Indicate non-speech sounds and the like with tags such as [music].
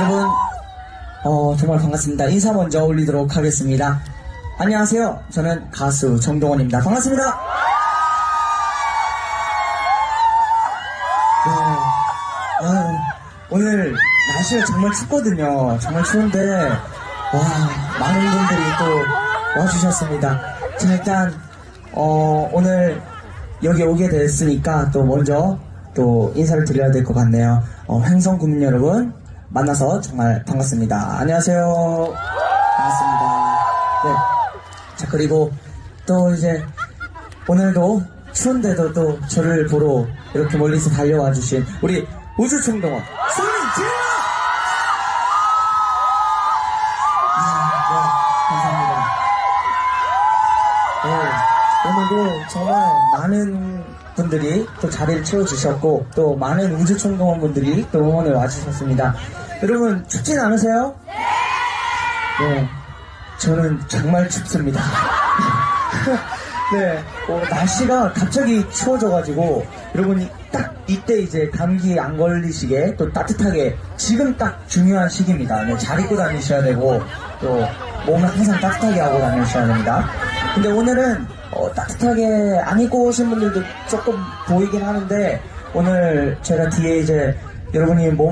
여러분, 어, 정말 반갑습니다. 인사 먼저 올리도록 하겠습니다. 안녕하세요. 저는 가수 정동원입니다. 반갑습니다. 네. 아유, 오늘 날씨가 정말 춥거든요. 정말 추운데, 와, 많은 분들이 또 와주셨습니다. 자, 일단, 어, 오늘 여기 오게 됐으니까 또 먼저 또 인사를 드려야 될 것 같네요. 어, 횡성 구민 여러분, 만나서 정말 반갑습니다. 안녕하세요. 반갑습니다. 네. 자, 그리고 또 이제 오늘도 추운데도 또 저를 보러 이렇게 멀리서 달려와 주신 우리 우주총동원 오늘도 정말 많은 분들이 또 자리를 채워주셨고 또 많은 우주총동원 분들이 또 응원을 와주셨습니다. 여러분 춥진 않으세요? 네, 저는 정말 춥습니다. [laughs] 네, 어, 날씨가 갑자기 추워져가지고 여러분이 딱 이때 이제 감기 안 걸리시게 또 따뜻하게 지금 딱 중요한 시기입니다. 네, 잘 입고 다니셔야 되고 또 몸을 항상 따뜻하게 하고 다니셔야 됩니다. 근데 오늘은 어, 따뜻하게 안 입고 오신 분들도 조금 보이긴 하는데 오늘 제가 뒤에 이제 여러분이 몸